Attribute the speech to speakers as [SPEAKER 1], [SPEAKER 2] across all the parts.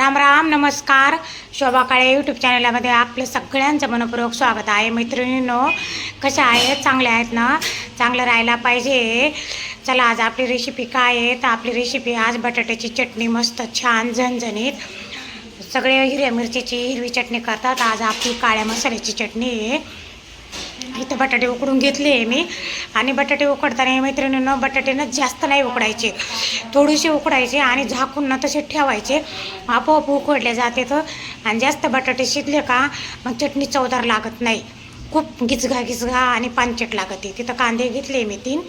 [SPEAKER 1] राम राम नमस्कार. शोभा काळे यूट्यूब चॅनलमध्ये आपलं सगळ्यांचं मनपूर्वक स्वागत आहे. मैत्रिणींनो कशा आहेत? चांगल्या आहेत ना? चांगलं राहायला पाहिजे. चला आज आपली रेसिपी काय आहे? तर आपली रेसिपी आज बटाट्याची चटणी मस्त छान झणझणीत. सगळे हिरव्या मिरचीची हिरवी चटणी करतात. आज आपली काळ्या मसाल्याची चटणी आहे. इथं बटाटे उकडून घेतले आहे मी. आणि बटाटे उकडताना मैत्रिणीनं बटाटेनं जास्त नाही उकडायचे. थोडेसे उकडायचे आणि झाकून ना तसे ठेवायचे. आपोआप उकडले जाते तर. आणि जास्त बटाटे शिजले का मग चटणी चवदार लागत नाही. खूप गिचगा गिचगा आणि पानचट लागते. तिथं कांदे घेतले मी तीन.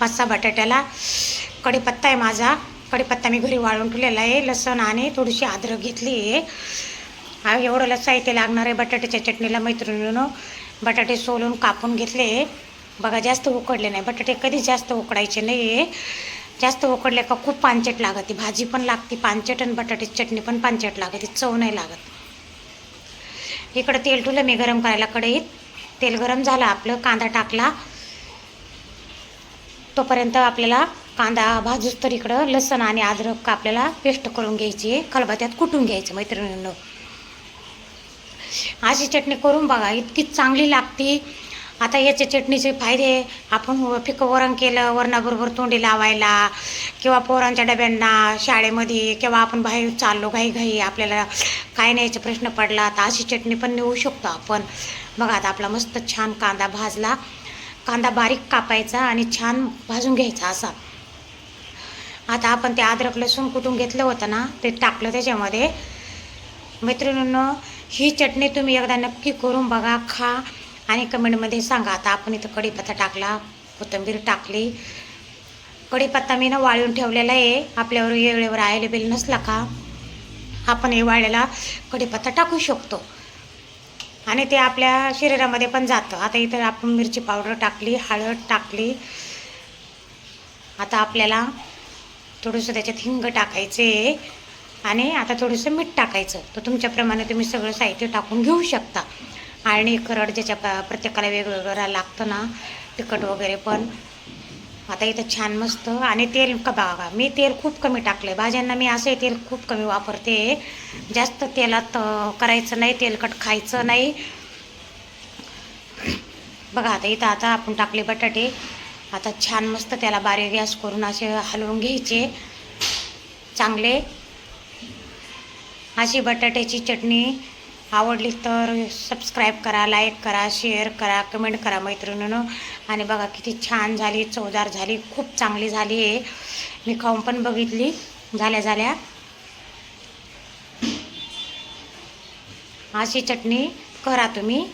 [SPEAKER 1] पाच सहा बटाट्याला. कढीपत्ता आहे माझा. कढीपत्ता मी घरी वाळून ठेवलेला आहे. लसण आणि थोडीशी अद्रक घेतली आहे. एवढं एवढं साहित्य लागणार आहे बटाट्याच्या चटणीला मैत्रिणीनं. बटाटे सोलून कापून घेतले. बघा जास्त उकडले नाही. बटाटे कधीच जास्त उकडायचे नाही जास्त उकडले का खूप पानचट लागते. भाजी पण लागते पानचट आणि बटाट्याची चटणी पण पानचट लागते. चव नाही लागत. इकडं तेल ठुलं मी गरम करायला कढईत. तेल गरम झालं आपलं कांदा टाकला. तोपर्यंत आपल्याला कांदा भाजूस तर इकडं लसण आणि अद्रक आपल्याला पेस्ट करून घ्यायची. आहे खलबत्यात कुटून घ्यायचं मैत्रिणींनो. अशी चटणी करून बघा इतकी चांगली लागते. आता याचे चटणीचे फायदे आपण फिकं वरण केलं वरणाबरोबर तोंडी लावायला किंवा पोरांच्या डब्यांना शाळेमध्ये किंवा आपण बाहेर चाललो घाई घाई आपल्याला काय न्यायचा प्रश्न पडला तर अशी चटणी पण नेऊ शकतो आपण. बघा आता आपला मस्त छान कांदा भाजला. कांदा बारीक कापायचा आणि छान भाजून घ्यायचा असा. आता आपण ते अद्रक लसूण कुटून घेतलं होतं ना ते टाकलं त्याच्यामध्ये. मैत्रिणींनो ही चटणी तुम्ही एकदा नक्की करून बघा खा आणि कमेंटमध्ये सांगा. आता आपण इथं कढीपत्ता टाकला कोथिंबीर टाकली. कढीपत्ता मी ना वाळून ठेवलेला आहे. आपल्यावर वेळेवर अवेलेबल नसला का आपण हे वाळलेला कढीपत्ता टाकू शकतो. आणि ते आपल्या शरीरामध्ये पण जातं. आता इथं आपण मिरची पावडर टाकली हळद टाकली. आता आपल्याला थोडंसं त्याच्यात हिंग टाकायचे आणि आता थोडंसं मीठ टाकायचं. तर तुमच्याप्रमाणे तुम्ही सगळं साहित्य टाकून घेऊ शकता. आणि करड ज्याच्या प्रत्येकाला वेगवेगळं लागतं ना तिखट वगैरे पण. आता इथं छान मस्त. आणि तेल का बघा मी तेल खूप कमी टाकलं आहे भाज्यांना मी असं तेल खूप कमी वापरते. जास्त तेलात करायचं नाही तेलकट खायचं नाही. बघा आता इथं आता आपण टाकले बटाटे. आता छान मस्त त्याला बारीक गॅस करून असे हलवून घ्यायचे. चांगले. अशी बटाट्याची चटणी आवडली तर सबस्क्राईब करा लाईक करा शेअर करा कमेंट करा मैत्रिणीनं. आणि बघा किती छान झाली चवदार झाली खूप चांगली झाली आहे मी खाऊन पण बघितली झाल्या झाल्या. अशी चटणी करा तुम्ही.